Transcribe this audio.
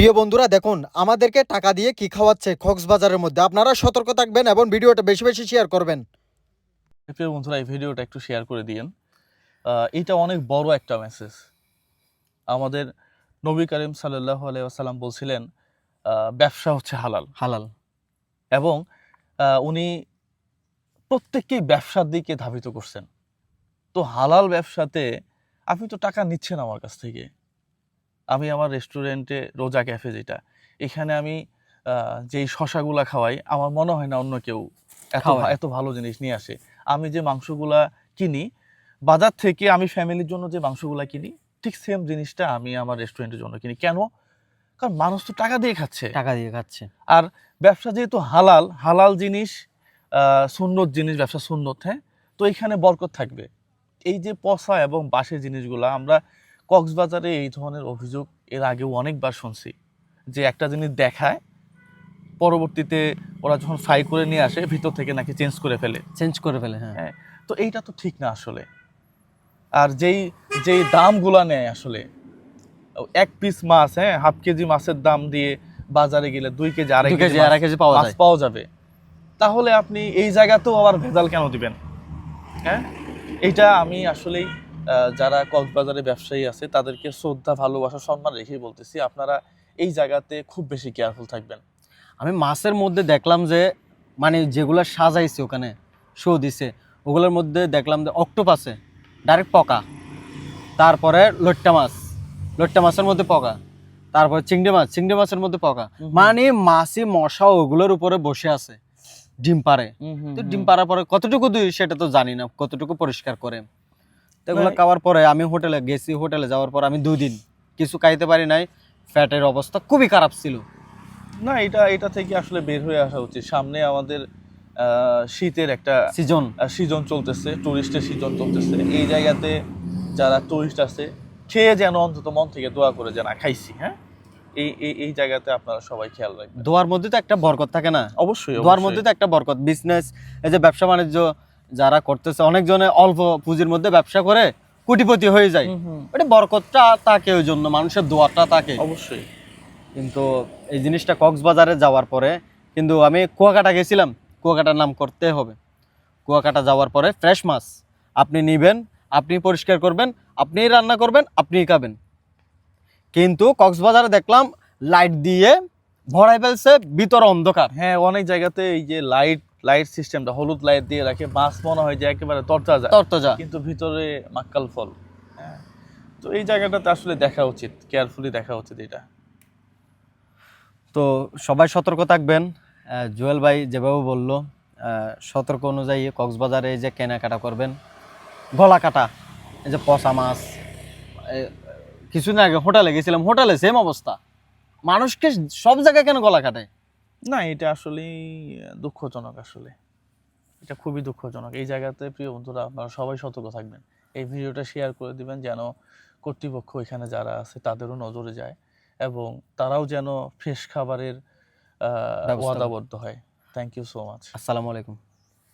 প্রিয় বন্ধুরা দেখুন আমাদেরকে টাকা দিয়ে কি খাওয়াচ্ছে কক্সবাজারের মধ্যে। আপনারা সতর্ক থাকবেন এবং ভিডিওটা বেশি বেশি শেয়ার করবেন। প্রিয় বন্ধুরা এই ভিডিওটা একটু শেয়ার করে দিয়েন। এটা অনেক বড় একটা মেসেজ আমাদের নবী করিম সাল্লাহ আলাইসাল্লাম বলছিলেন ব্যবসা হচ্ছে হালাল। হালাল। এবং উনি প্রত্যেককেই ব্যবসার দিকে ধাবিত করছেন। তো হালাল ব্যবসাতে আপনি তো টাকা নিচ্ছেন আমার কাছ থেকে। আমি আমার রেস্টুরেন্টে রোজা ক্যাফে যেটা এখানে আমি যেই শশাগুলা খাওয়াই আমার মনে হয় না অন্য কেউ এত এত ভালো জিনিস নিয়ে আসে। আমি যে মাংসগুলা কিনি বাজার থেকে আমি ফ্যামিলির জন্য যে মাংসগুলা কিনি ঠিক সেম জিনিসটা আমি আমার রেস্টুরেন্টের জন্য কিনি। কেন? কারণ মানুষ তো টাকা দিয়ে খাচ্ছে। টাকা দিয়ে খাচ্ছে। আর ব্যবসা যেহেতু হালাল হালাল জিনিস সুন্নত জিনিস ব্যবসা সুন্নত হ্যাঁ? তো এখানে বরকত থাকবে। এই যে পচা এবং বাসের জিনিসগুলো আমরা কক্সবাজারে এই ধরনের অভিযোগ এর আগেও অনেকবার শুনছি যে একটা জিনিস দেখায় পরবর্তীতে ওরা যখন ফ্রাই করে নিয়ে আসে ভিতর থেকে নাকি চেঞ্জ করে ফেলে। চেঞ্জ করে ফেলে হ্যাঁ। হ্যাঁ তো এইটা তো ঠিক না আসলে। আর যেই যেই দামগুলা নেয় আসলে এক পিস মাছ হ্যাঁ হাফ কেজি মাছের দাম দিয়ে বাজারে গেলে দুই কেজি আড়াই কেজি আড়াই কেজি পাওয়া যায়। পাওয়া যাবে। তাহলে আপনি এই জায়গাতেও আবার ভেজাল কেন দিবেন? হ্যাঁ এইটা আমি আসলেই যারা কক্সবাজারে ব্যবসায়ী আছে তাদেরকে শ্রদ্ধা ভালোবাসা সম্মান রেখেই বলতেছি আপনারা এই জায়গাতে খুব বেশি কেয়ারফুল থাকবেন। আমি মাছের মধ্যে দেখলাম যে মানে যেগুলো সাজাইছে ওখানে শো দিছে ওগুলোর মধ্যে দেখলাম যে অক্টোপাসে ডাইরেক্ট পকা। তারপরে লট্টা মাছ লট্টা মাছের মধ্যে পকা। তারপরে চিংড়ি মাছ চিংড়ি মাছের মধ্যে পকা। মানে মাছি মশা ওগুলোর উপরে বসে আছে ডিম পারে তো ডিম পাড়ার পরে কতটুকু দুই সেটা তো জানি না কতটুকু পরিষ্কার করে। এগুলো খাওয়ার পরে আমি হোটেলে গেছি হোটেলে যাওয়ার পর আমি দুই দিন কিছু খাইতে পারি নাই ফ্যাটের অবস্থা খুবই খারাপ ছিল। না এটা এটা থেকে আসলে বের হয়ে আসা উচিত। সামনে আমাদের শীতের একটা সিজন সিজন চলতেছে টুরিস্টের সিজন চলতেছে। এই জায়গাতে যারা টুরিস্ট আছে খেয়ে যেন অন্তত মন থেকে দোয়া করে যে না খাইছি হ্যাঁ? এই এই এই জায়গাতে আপনারা সবাই খেয়াল রাখবেন। দোয়ার মধ্যে তো একটা বরকত থাকে না? অবশ্যই দোয়ার মধ্যে তো একটা বরকত। বিজনেস এই যে ব্যবসা বাণিজ্য যারা করতেছে অনেকজনে অল্প পুঁজির মধ্যে ব্যবসা করে কোটিপতি হয়ে যায়। ওটা বরকতটা থাকে ওই জন্য মানুষের দোয়াটা তাকে অবশ্যই। কিন্তু এই জিনিসটা কক্সবাজারে যাওয়ার পরে কিন্তু আমি কুয়াকাটা গেছিলাম কুয়াকাটার নাম করতে হবে। কুয়াকাটা যাওয়ার পরে ফ্রেশ মাছ আপনি নিবেন আপনি পরিষ্কার করবেন আপনিই রান্না করবেন আপনিই খাবেন। কিন্তু কক্সবাজারে দেখলাম লাইট দিয়ে ভরাই ফেলছে ভিতর অন্ধকার। হ্যাঁ অনেক জায়গাতে এই যে লাইট লাইট সিস্টেমটা হলুদ লাইট দিয়ে রাখে মাছ মনে হয় যে একেবারে তরতাজা। তরতাজা। কিন্তু ভিতরে মাক্কাল ফল। হ্যাঁ। তো এই জায়গাটাতে আসলে দেখা উচিত কেয়ারফুলি দেখা উচিত এটা। তো সবাই সতর্ক থাকবেন। জুয়েল ভাই যেভাবে বলল আহ, সতর্ক অনুযায়ী কক্সবাজারে এই যে কেনাকাটা করবেন গলা কাটা এই যে পচা মাছ কিছুদিন আগে হোটেলে গেছিলাম হোটেলে সেম অবস্থা। মানুষকে সব জায়গায় কেন গলা কাটে? না এটা আসলেই দুঃখজনক আসলে। এটা খুবই দুঃখজনক। এই জায়গাতে প্রিয় বন্ধুরা আপনারা সবাই সতর্ক থাকবেন। এই ভিডিওটা শেয়ার করে দিবেন যেন কর্তৃপক্ষ এখানে যারা আছে তাদেরও নজরে যায় এবং তারাও যেন ফ্রেশ খাবারের আহ, ওয়াদাবদ্ধ হয়। থ্যাংক ইউ সো মাচ আসসালামু আলাইকুম।